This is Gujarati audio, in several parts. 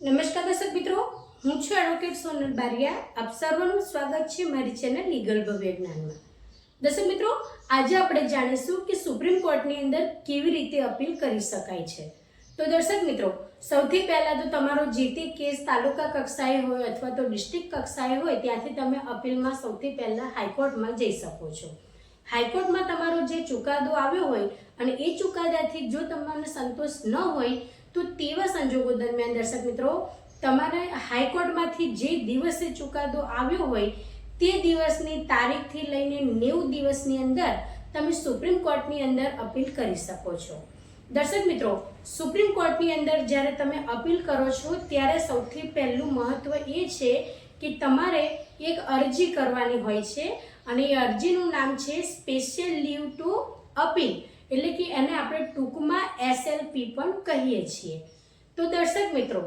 નમસ્કાર દર્શક મિત્રો, હું છું એડવોકેટ સોનલ બારિયા. આપ સર્વનું સ્વાગત છે મારી ચેનલ લીગલ ભવ્ય જ્ઞાનમાં દર્શક મિત્રો, આજે આપણે જાણીશું કે સુપ્રીમ કોર્ટની અંદર કેવી રીતે અપીલ કરી શકાય છે. તો દર્શક મિત્રો, સૌથી પહેલાં તો તમારો જે તે કેસ તાલુકા કક્ષાએ હોય અથવા તો ડિસ્ટ્રિક્ટ કક્ષાએ હોય, ત્યાંથી તમે અપીલમાં સૌથી પહેલાં હાઈકોર્ટમાં જઈ શકો છો. હાઈકોર્ટમાં તમારો જે ચુકાદો આવ્યો હોય અને એ ચુકાદાથી જો તમને સંતોષ ન હોય તો તેવા સંજોગો દરમિયાન દર્શક મિત્રો, તમારે હાઈકોર્ટમાંથી જે દિવસે ચુકાદો આવ્યો હોય, તે દિવસની તારીખથી લઈને નેવું દિવસની અંદર તમે સુપ્રીમ કોર્ટની અંદર અપીલ કરી શકો છો. દર્શક મિત્રો, સુપ્રીમ કોર્ટની અંદર જ્યારે તમે અપીલ કરો છો, ત્યારે સૌથી પહેલું મહત્વ એ છે કે તમારે એક અરજી કરવાની હોય છે, અને એ અરજીનું નામ છે સ્પેશિયલ લીવ ટુ અપીલ. એટલે કે એને આપણે ટૂંકમાં એસએલપી પણ કહીએ છીએ. તો દર્શક મિત્રો,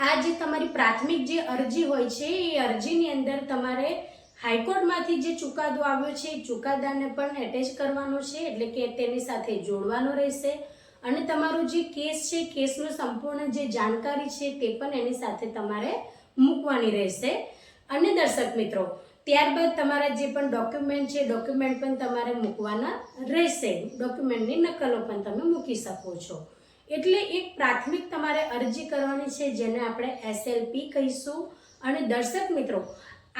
આ જે તમારી પ્રાથમિક જે અરજી હોય છે, એ અરજીની અંદર તમારે હાઈકોર્ટમાંથી જે ચુકાદો આવ્યો છે, એ ચુકાદાને પણ એટેચ કરવાનો છે, એટલે કે તેની સાથે જોડવાનો રહેશે. અને તમારો જે કેસ છે, કેસનું સંપૂર્ણ જે જાણકારી છે, તે પણ એની સાથે તમારે મૂકવાની રહેશે. અને દર્શક મિત્રો ત્યારબાદ તમારા જે પણ ડોક્યુમેન્ટ છે ડોક્યુમેન્ટ પણ તમારે મૂકવાના રહેશે. ડોક્યુમેન્ટની નકલો પણ તમે મૂકી શકો છો. એટલે એક પ્રાથમિક તમારે અરજી કરવાની છે, જેને આપણે એસએલપી કહીશું. અને દર્શક મિત્રો,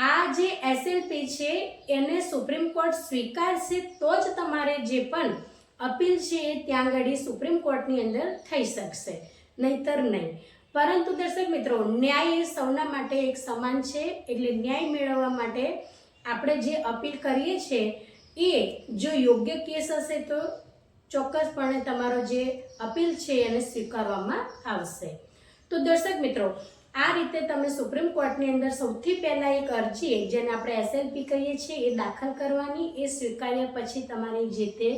આ જે એસએલપી છે, એને સુપ્રીમ કોર્ટ સ્વીકારશે તો જ તમારે જે પણ અપીલ છે એ ત્યાં આગળ સુપ્રીમ કોર્ટની અંદર થઈ શકશે. નહીતર નહીં. પરંતુ દર્શક મિત્રો, ન્યાય એ સૌના માટે એક સમાન છે. એટલે ન્યાય મેળવવા માટે આપણે જે અપીલ કરીએ છીએ, એ જો યોગ્ય કેસ હશે તો ચોક્કસપણે તમારો જે અપીલ છે એને સ્વીકારવામાં આવશે. તો દર્શક મિત્રો, આ રીતે તમે સુપ્રીમ કોર્ટની અંદર સૌથી પહેલાં એક અરજી, જેને આપણે એસએલપી કહીએ છીએ, એ દાખલ કરવાની, એ સ્વીકાર્યા પછી તમારી જે તે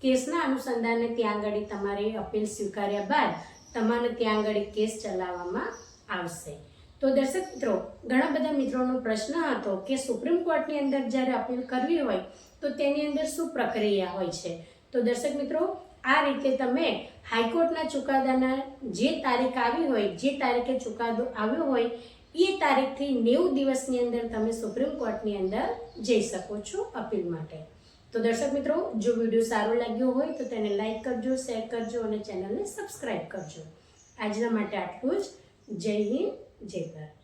કેસના અનુસંધાને ત્યાં આગળ તમારી અપીલ સ્વીકાર્યા બાદ તમારે ત્યાં આગળ કેસ ચલાવવામાં આવશે. તો દર્શક મિત્રો, ઘણા બધા મિત્રોનો પ્રશ્ન હતો કે સુપ્રીમ કોર્ટની અંદર જ્યારે અપીલ કરવી હોય, તો તેની અંદર શું પ્રક્રિયા હોય છે? તો દર્શક મિત્રો, આ રીતે તમે હાઈકોર્ટના ચુકાદાના જે તારીખ આવી હોય, જે તારીખે ચુકાદો આવ્યો હોય, એ તારીખથી નેવું દિવસની અંદર તમે સુપ્રીમ કોર્ટની અંદર જઈ શકો છો અપીલ માટે. તો દર્શક મિત્રો, જો વીડિયો સારો લાગ્યો હોય તો તેને લાઈક કરજો, શેર કરજો અને ચેનલને સબસ્ક્રાઈબ કરજો. આજના માટે આટલું જ. જય હિન્દ, જય ભારત.